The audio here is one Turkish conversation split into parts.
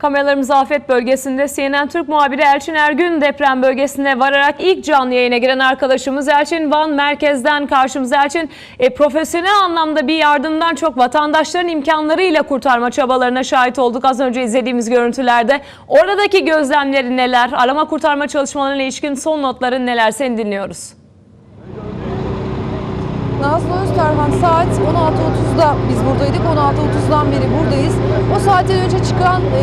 Kameralarımız afet bölgesinde CNN Türk muhabiri Elçin Ergün deprem bölgesine vararak ilk canlı yayına giren arkadaşımız Elçin Van merkezden karşımıza Elçin e, profesyonel anlamda bir yardımdan çok vatandaşların imkanlarıyla kurtarma çabalarına şahit olduk az önce izlediğimiz görüntülerde. Oradaki gözlemleri neler? Arama kurtarma çalışmalarına ilişkin son notların neler? Seni dinliyoruz. Nazlı Özterhan saat 16.30'da biz buradaydık. 16.30'dan beri buradayız. O saatten önce çıkan e,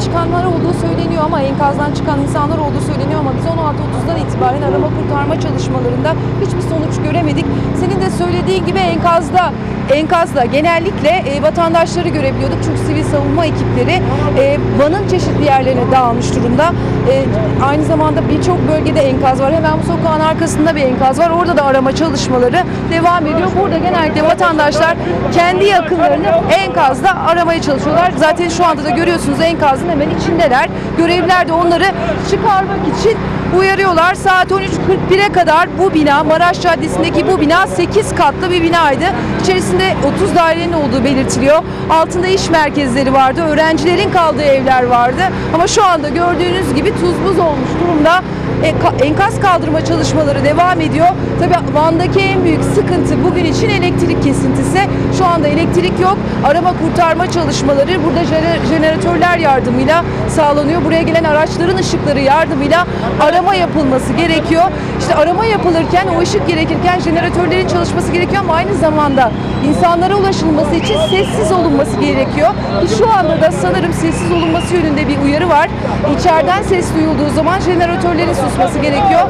çıkanlar olduğu söyleniyor ama enkazdan çıkan insanlar olduğu söyleniyor ama biz 16.30'dan itibaren arama kurtarma çalışmalarında hiçbir sonuç göremedik. Senin de söylediğin gibi enkazda enkazda genellikle e, vatandaşları görebiliyorduk. Çünkü sivil savunma ekipleri e, Van'ın çeşitli yerlerine dağılmış durumda. E, aynı zamanda birçok bölgede enkaz var. Hemen bu sokağın arkasında bir enkaz var. Orada da arama çalışmaları devam ediyor. Burada genellikle vatandaşlar kendi yakınlarını enkazda aramaya çalışıyorlar. Zaten şu anda da görüyorsunuz enkazın hemen içindeler. Görevliler de onları çıkarmak için uyarıyorlar. Saat 13.41'e kadar bu bina Maraş Caddesi'ndeki bu bina 8 katlı bir binaydı. İçerisinde 30 dairenin olduğu belirtiliyor. Altında iş merkezleri vardı. Öğrencilerin kaldığı evler vardı. Ama şu anda gördüğünüz gibi tuz buz olmuş durumda. E, ka- enkaz kaldırma çalışmaları devam ediyor. Tabii Van'daki en büyük sıkıntı bugün için elektrik kesintisi. Şu anda elektrik yok. Arama kurtarma çalışmaları burada jene- jeneratörler yardımıyla sağlanıyor. Buraya gelen araçların ışıkları yardımıyla arama yapılması gerekiyor. İşte arama yapılırken o ışık gerekirken jeneratörlerin çalışması gerekiyor ama aynı zamanda insanlara ulaşılması için sessiz olunması gerekiyor. Ki şu anda da sanırım sessiz olunması yönünde bir uyarı var. İçeriden ses duyulduğu zaman jeneratörlerin susması gerekiyor.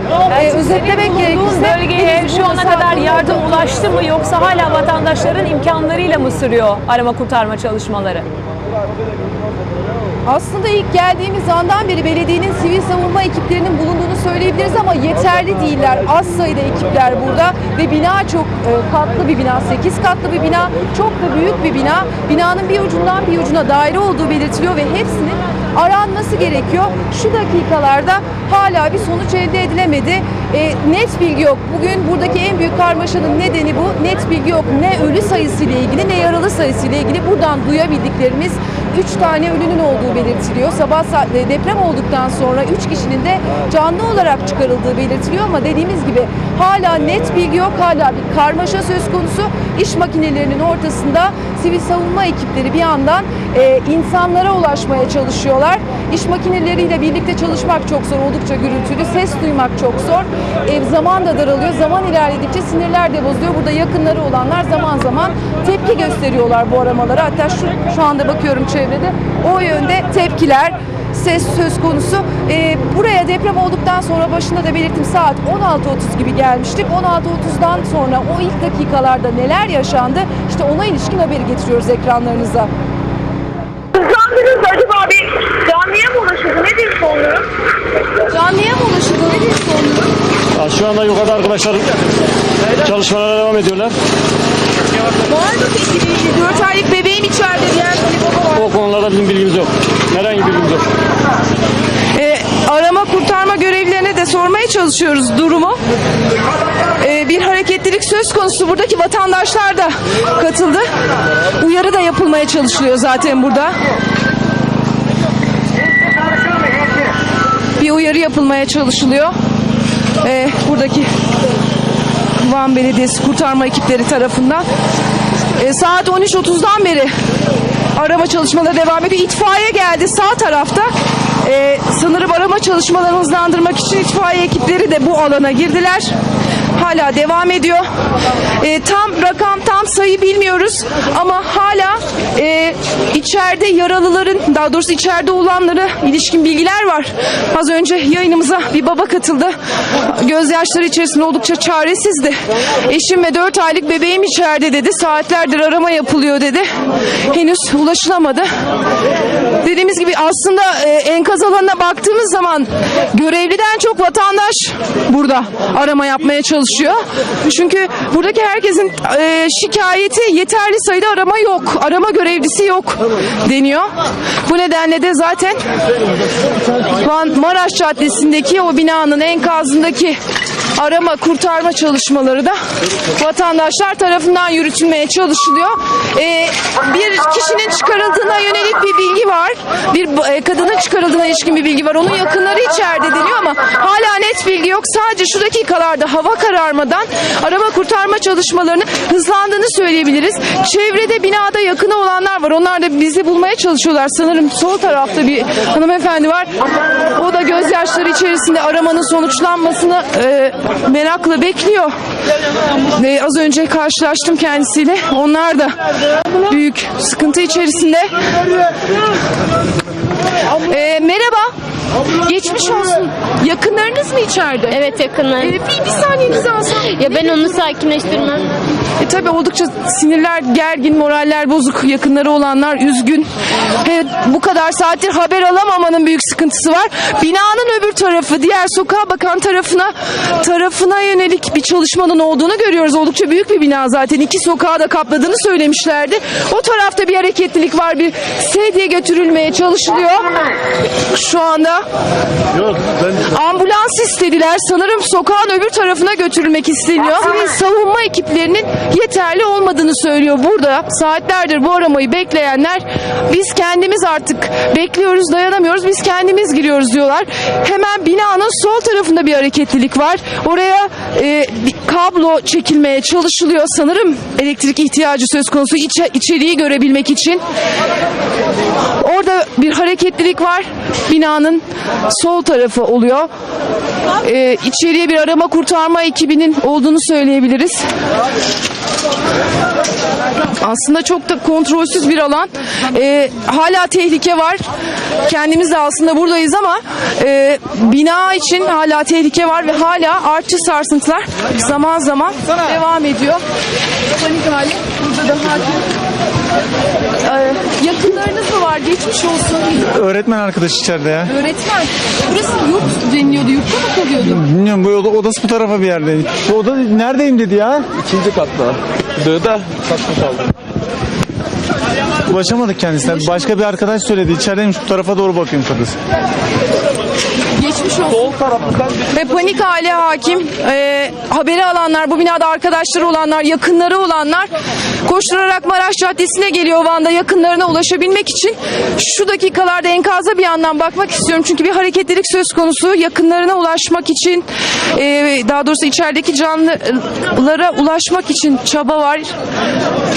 Ee, özetlemek gerekirse bölgeye şu ana kadar 16'da yardım ulaştı mı yoksa hala vatandaşların imkanlarıyla mı sürüyor arama kurtarma çalışmaları? Aslında ilk geldiğimiz andan beri belediyenin sivil savunma ekiplerinin bulunduğunu söyleyebiliriz ama yeterli değiller. Az sayıda ekipler burada ve bina çok e, katlı bir bina, 8 katlı bir bina, çok da büyük bir bina. Binanın bir ucundan bir ucuna daire olduğu belirtiliyor ve hepsinin aranması gerekiyor. Şu dakikalarda hala bir sonuç elde edilemedi. E, net bilgi yok. Bugün buradaki en büyük karmaşanın nedeni bu. Net bilgi yok. Ne ölü sayısı ile ilgili ne yaralı sayısı ile ilgili buradan duyabildiklerimiz 3 tane ölünün olduğu belirtiliyor. Sabah saat e, deprem olduktan sonra 3 kişinin de canlı olarak çıkarıldığı belirtiliyor ama dediğimiz gibi hala net bilgi yok. Hala bir karmaşa söz konusu. İş makinelerinin ortasında sivil savunma ekipleri bir yandan e, insanlara ulaşmaya çalışıyorlar. İş makineleriyle birlikte çalışmak çok zor, oldukça gürültülü. Ses duymak çok zor. E, zaman da daralıyor. Zaman ilerledikçe sinirler de bozuluyor. Burada yakınları olanlar zaman zaman tepki gösteriyorlar bu aramalara. Hatta şu, şu anda bakıyorum çevrede o yönde tepkiler ses söz konusu. E, buraya deprem olduktan sonra başında da belirttim saat 16.30 gibi gelmiştik. 16.30'dan sonra o ilk dakikalarda neler yaşandı işte ona ilişkin haberi getiriyoruz ekranlarınıza. Hızlandınız acaba bir canlıya mı ulaşıldı? Nedir sorunuz? Canlıya mı ulaşıldı? Nedir sorunuz? Ya Şu anda yukarıda arkadaşlar çalışmalara devam ediyorlar. Var mı peki bir 4 aylık bebeğim içeride diyen bir baba var. O konularda bizim bilgimiz yok. Herhangi bir bilgimiz yok. E, arama kurtarma görevlilerine de sormaya çalışıyoruz durumu. E, bir hareketlilik söz konusu. Buradaki vatandaşlar da katıldı. Uyarı da yapılmaya çalışılıyor zaten burada. Bir uyarı yapılmaya çalışılıyor. E, buradaki Van Belediyesi kurtarma ekipleri tarafından. E, saat 13.30'dan beri arama çalışmaları devam ediyor. İtfaiye geldi sağ tarafta. E, sanırım arama çalışmalarını hızlandırmak için itfaiye ekipleri de bu alana girdiler. Hala devam ediyor. E, tam rakam, tam sayı bilmiyoruz ama hala e, içeride yaralıların, daha doğrusu içeride olanlara ilişkin bilgiler var. Az önce yayınımıza bir baba katıldı. Gözyaşları içerisinde oldukça çaresizdi. Eşim ve 4 aylık bebeğim içeride dedi. Saatlerdir arama yapılıyor dedi. Henüz ulaşılamadı. Dediğimiz gibi aslında e, enkaz alanına baktığımız zaman görevliden çok vatandaş burada arama yapmaya çalışıyor. Çünkü buradaki herkesin e, şikayeti yeterli sayıda arama yok. Arama görevlisi yok deniyor. Bu nedenle de zaten Maraş Caddesi'ndeki o binanın enkazındaki arama kurtarma çalışmaları da vatandaşlar tarafından yürütülmeye çalışılıyor. Ee, bir kişinin çıkarıldığına yönelik bir bilgi var. Bir e, kadının çıkarıldığına ilişkin bir bilgi var. Onun yakınları içeride deniyor ama hala net bilgi yok. Sadece şu dakikalarda hava kararmadan arama kurtarma çalışmalarını hızlandığını söyleyebiliriz. Çevrede binada yakını olanlar var. Onlar da bizi bulmaya çalışıyorlar. Sanırım sol tarafta bir hanımefendi var. O da gözyaşları içerisinde aramanın sonuçlanmasını e, merakla bekliyor. E, az önce karşılaştım kendisiyle. Onlar da büyük sıkıntı içerisinde. E, merhaba. Geçmiş olsun. Yakınlarınız mı içeride? Evet yakınlar. E, bir, bir saniyenizi alsam. Ya ben onu sakinleştirmem. E tabi oldukça sinirler gergin, moraller bozuk, yakınları olanlar üzgün. He, bu kadar saattir haber alamamanın büyük sıkıntısı var. Binanın öbür tarafı, diğer sokağa bakan tarafına tarafına yönelik bir çalışmanın olduğunu görüyoruz. Oldukça büyük bir bina zaten. iki sokağı da kapladığını söylemişlerdi. O tarafta bir hareketlilik var. Bir sedye götürülmeye çalışılıyor. Şu anda Yok ben Ambulans istediler. Sanırım sokağın öbür tarafına götürülmek isteniyor. Sivil savunma ekiplerinin yeterli olmadığını söylüyor burada. Saatlerdir bu aramayı bekleyenler biz kendimiz artık bekliyoruz dayanamıyoruz biz kendimiz giriyoruz diyorlar. Hemen binanın sol tarafında bir hareketlilik var. Oraya e, kablo çekilmeye çalışılıyor. Sanırım elektrik ihtiyacı söz konusu İçe, içeriği görebilmek için. Orada bir hareketlilik var. Binanın sol tarafı oluyor. Ee, içeriye bir arama kurtarma ekibinin olduğunu söyleyebiliriz. Aslında çok da kontrolsüz bir alan. Ee, hala tehlike var. Kendimiz de aslında buradayız ama e, bina için hala tehlike var ve hala artçı sarsıntılar zaman zaman devam ediyor. Panik hali. Burada da hakim. Ee, yakınlarınız var? Geçmiş olsun. Öğretmen arkadaş içeride ya. Öğretmen. Burası yurt deniliyordu. Yurtta mı kalıyordu? Bilmiyorum bu oda, odası bu tarafa bir yerde. Bu oda neredeyim dedi ya. İkinci katta. Dağda kaçmış aldım. Ulaşamadık kendisine. Başka bir arkadaş söyledi. İçerideymiş bu tarafa doğru bakıyorum kadın. Geçmiş olsun. Ve panik hali hakim. Ee, haberi alanlar, bu binada arkadaşları olanlar, yakınları olanlar koşturarak Maraş Caddesi'ne geliyor Van'da yakınlarına ulaşabilmek için. Şu dakikalarda enkaza bir yandan bakmak istiyorum. Çünkü bir hareketlilik söz konusu. Yakınlarına ulaşmak için, e, daha doğrusu içerideki canlılara ulaşmak için çaba var.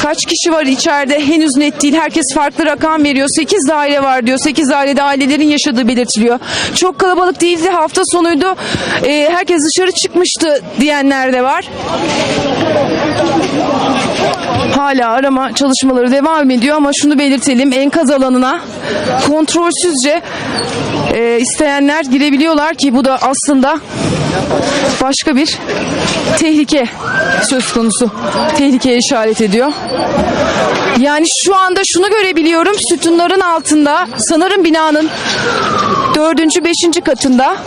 Kaç kişi var içeride henüz net değil. Herkes farklı rakam veriyor. 8 daire var diyor. 8 dairede ailelerin yaşadığı belirtiliyor. Çok kalabalık değildi. Hafta sonuydu. Ee, herkes dışarı çıkmıştı diyenler de var. Hala arama çalışmaları devam ediyor ama şunu belirtelim enkaz alanına kontrolsüzce e, isteyenler girebiliyorlar ki bu da aslında başka bir tehlike söz konusu. Tehlikeye işaret ediyor. Yani şu anda şunu görebiliyorum sütunların altında sanırım binanın dördüncü beşinci katında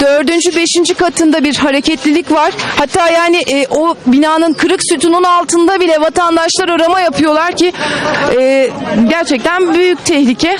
dördüncü beşinci katında bir hareketlilik var. Hatta yani e, o binanın kırık sütunun altında bile vatandaşlar arama yapıyorlar ki e, gerçekten büyük tehlike.